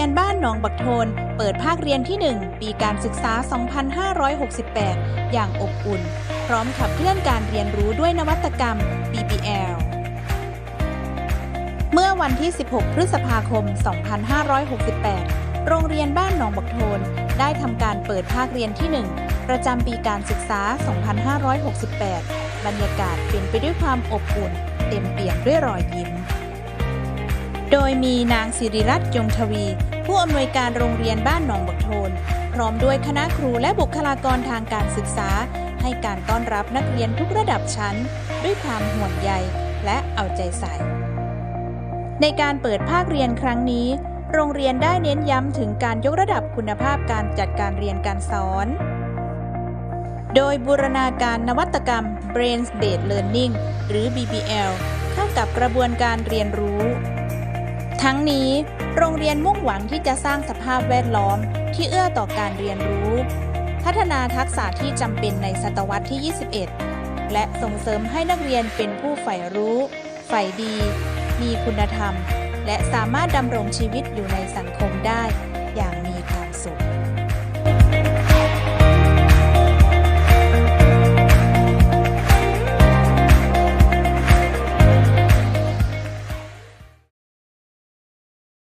โรงเรียนเปิดภาคเรียนที่ 1 ปีการศึกษา 2568 อย่างอบอุ่น พร้อมขับเคลื่อนการเรียนรู้ด้วยนวัตกรรม BBL เมื่อวันที่ 16 พฤษภาคม 2568 โรงเรียนบ้านหนองบักโทน ได้ทำการเปิดภาคเรียนที่ 1 ประจำปีการศึกษา 2568 บรรยากาศเป็นไปด้วยความอบอุ่น เต็มเปี่ยมด้วยรอยยิ้ม โดยมีนางสิริรัตน์ยงทวี ผู้อำนวยการโรงเรียนบ้านหนองบักโทน พร้อมด้วยคณะครูและบุคลากรทางการศึกษา ให้การต้อนรับนักเรียนทุกระดับชั้น ด้วยความห่วงใยและเอาใจใส่ ในการเปิดภาคเรียนครั้งนี้ โรงเรียนได้เน้นย้ำถึงการยกระดับคุณภาพการจัดการเรียนการสอน โดยบูรณาการนวัตกรรม Brain Based Learning หรือ BBL เข้ากับกระบวนการเรียนรู้ ทั้งนี้ โรงเรียนมุ่งหวังที่จะสร้างสภาพแวดล้อม ที่เอื้อต่อการเรียนรู้ พัฒนาทักษะที่จำเป็นในศตวรรษที่ 21 และส่งเสริมให้นักเรียนเป็นผู้ใฝ่รู้ ใฝ่ดี มีคุณธรรม และสามารถดำรงชีวิตอยู่ในสังคมได้อย่างมี